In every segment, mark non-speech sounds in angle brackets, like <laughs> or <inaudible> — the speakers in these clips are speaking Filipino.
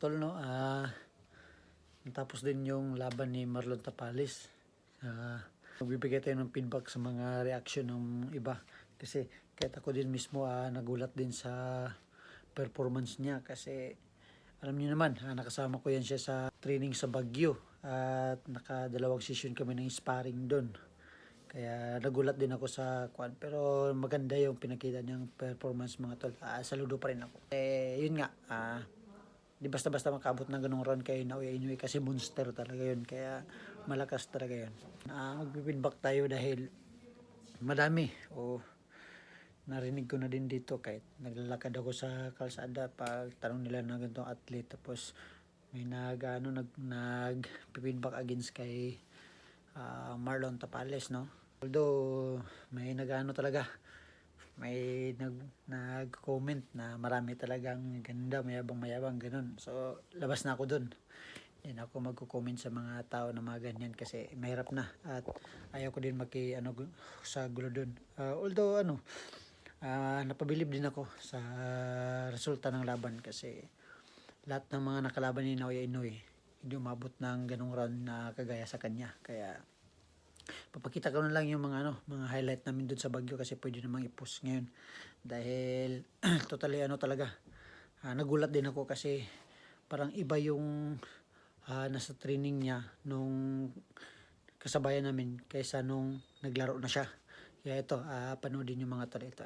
tol, no, ah, natapos din yung laban ni Marlon Tapalis. Ah, magbibigay tayo ng feedback sa mga reaction ng iba. Kasi kahit ako din mismo ah, nagulat din sa performance niya kasi alam niyo naman, ah, nakasama ko yan siya sa training sa Baguio at nakadalawang session kami ng sparring doon. Kaya nagulat din ako sa kwan. Pero maganda yung pinakita niyang performance mga tol. Ah, saludo pa rin ako. Eh, yun nga. Ah, di basta-basta makabot ng ganung run kay Naoya Inoue kasi monster talaga yun. Kaya malakas talaga yun. Ah, magpipidback tayo dahil madami. O narinig ko na din dito kahit naglalakad ako sa kalsada pag tanong nila ng ganitong athlete tapos may nag ano nag nag feedback against kay ah, Marlon Tapales no although may nagano talaga may nag nag-comment na marami talagang ganda mayabang mayabang ganun. So labas na ako dun. Yan ako magko-comment sa mga tao na mga ganyan kasi mahirap na at ayaw ko din maki ano sa gulo dun. Ah, although ano ah napabilib din ako sa resulta ng laban kasi lahat ng mga nakalaban ni Naoya Inoue hindi umabot ng ganong round na kagaya sa kanya. Kaya papakita ko na lang yung mga ano mga highlight namin doon sa Baguio kasi pwede namang i-post ngayon. Dahil <clears throat> totally ano talaga ah, nagulat din ako kasi parang iba yung ah, nasa training niya nung kasabayan namin kaysa nung naglaro na siya. Kaya ito ah, panoodin yung mga tol ito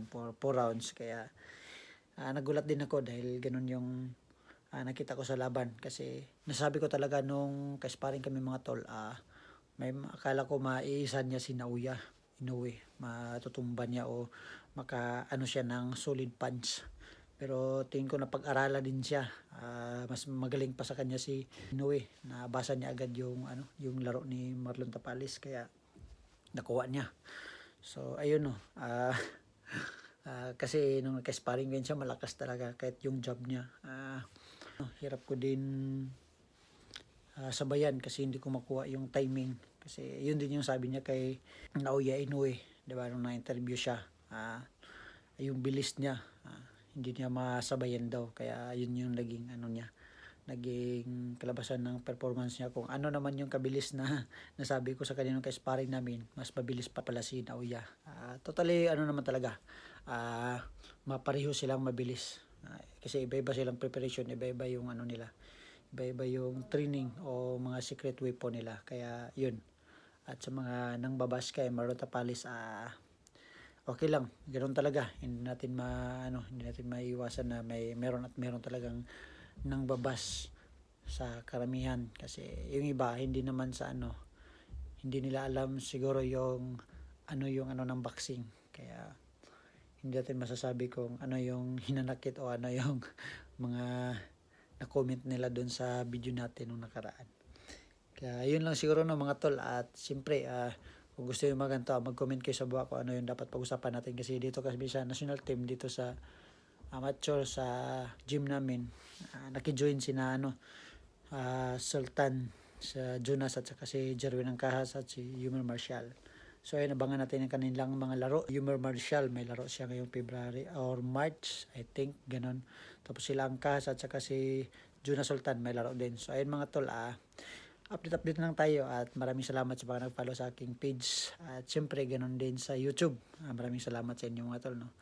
yan for 4 rounds. Kaya ah, nagulat din ako dahil ganun yung ah, nakita ko sa laban. Kasi nasabi ko talaga nung kasparing kami mga tol ah, may akala ko maiisan niya si Nauya Inoue matutumba niya o maka ano siya ng solid punch. Pero tingin ko na pag-aralan din siya. Ah, mas magaling pa sa kanya si Inoue nabasa niya agad yung ano yung laro ni Marlon Tapalis kaya nakuha niya. So, ayun no. Ah, ah, kasi nung nagka-sparring din siya, malakas talaga kahit yung job niya. Ah, hirap ko din ah, sabayan kasi hindi ko makuha yung timing. Kasi yun din yung sabi niya kay Naoya Inoue. Di ba? Nung na-interview siya. Ah, yung bilis niya. ah, hindi niya masabayan daw. Kaya yun yung naging ano niya naging kalabasan ng performance niya kung ano naman yung kabilis na <laughs> nasabi ko sa kanina kay sparring namin mas mabilis pa pala si Naoya Ah, totally ano naman talaga ah mapareho silang mabilis. Ah, kasi iba-iba silang preparation iba-iba yung ano nila. Iba-iba yung training o mga secret weapon nila. Kaya yun. At sa mga nang babas kay Marota Palis ah okay lang. Ganoon talaga. Hindi natin ma ano hindi natin maiiwasan na may meron at meron talagang nang babas sa karamihan. Kasi yung iba hindi naman sa ano hindi nila alam siguro yung ano yung ano ng boxing. Kaya hindi natin masasabi kung ano yung hinanakit o ano yung <laughs> mga na-comment nila doon sa video natin nung nakaraan. Kaya yun lang siguro no mga tol. At siyempre ah, kung gusto nyo maganto mag-comment kayo sa baba kung ano yung dapat pag-usapan natin. Kasi dito kasi sa national team dito sa amateur sa gym namin uh, nakijoin si na ano ah, Sultan sa Jonas at saka si Jerwin Angkahas at si Yumer Marshall so ayun abangan natin ang kanilang mga laro. Yumer Marshall may laro siya ngayong February or March I think ganon tapos sila Angkahas at saka si Jonas Sultan may laro din. So ayun mga tol ah update update lang tayo at maraming salamat sa mga nag-follow sa aking page. At syempre ganon din sa YouTube. Ah, maraming salamat sa inyo mga tol no